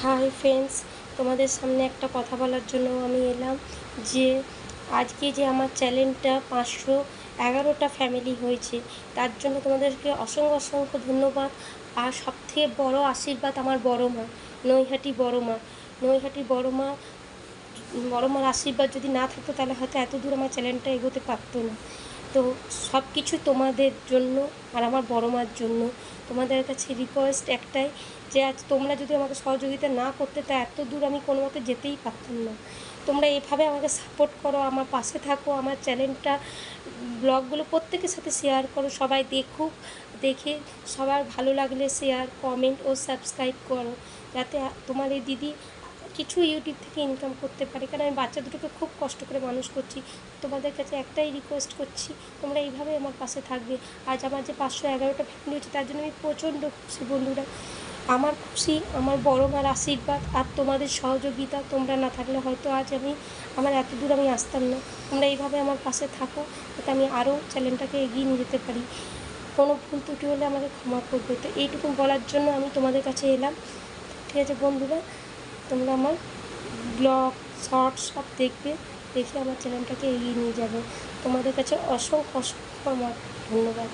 Hi friends, তোমাদের সামনে একটা কথা বলার জন্য আমি এলাম যে, আজকে যে আমার চ্যানেলটা পাঁচশো এগারোটা ফ্যামিলি হয়েছে, তার জন্য তোমাদেরকে অসংখ্য অসংখ্য ধন্যবাদ। আর সবথেকে বড় আশীর্বাদ আমার বড় মা, নৈহাটি বড় মা। নৈহাটি বড় মা, বড় মার আশীর্বাদ যদি না থাকতো তাহলে হয়তো এত দূর আমার চ্যানেলটা এগোতে পারতো না। তো সব কিছু তোমাদের জন্য আর আমার বড় মার জন্য তোমাদের কাছে রিকোয়েস্ট একটাই যে আজ তোমরা যদি আমাকে সহযোগিতা না করতে তা এত দূর আমি কোনো মতে যেতেই পারতাম না। তোমরা এভাবে আমাকে সাপোর্ট করো, আমার পাশে থাকো, আমার চ্যানেলটা, ব্লগগুলো প্রত্যেকের সাথে শেয়ার করো, সবাই দেখুক, দেখে সবার ভালো লাগলে শেয়ার কমেন্ট ও সাবস্ক্রাইব করো। যাতে তোমার এই দিদি কিছু ইউটিউব থেকে ইনকাম করতে পারি। কারণ আমি বাচ্চা দুটোকে খুব কষ্ট করে মানুষ করছি। তোমাদের কাছে একটাই রিকোয়েস্ট করছি, তোমরা এইভাবে আমার পাশে থাকবে। আজ আমার যে পাঁচশো এগারোটা ফ্যামিলি হচ্ছে, তার জন্য আমি প্রচণ্ড খুশি বন্ধুরা। আমার খুশি, আমার বড় মার আশীর্বাদ আর তোমাদের সহযোগিতা। তোমরা না থাকলে হয়তো আজ আমি, আমার এত দূর আমি আসতাম না। তোমরা এইভাবে আমার পাশে থাকো, যাতে আমি আরও চ্যানেলটাকে এগিয়ে নিয়ে যেতে পারি। কোনো ভুল ত্রুটি হলে আমাকে ক্ষমা করবে। তো এইটুকু বলার জন্য আমি তোমাদের কাছে এলাম। ঠিক আছে বন্ধুরা তোমরা আমার ব্লগ শর্টস সব দেখবে, দেখে আমার চ্যানেলটাকে এগিয়ে নিয়ে যাবে। তোমাদের কাছে অসংখ্য অসংখ্য আমার ধন্যবাদ।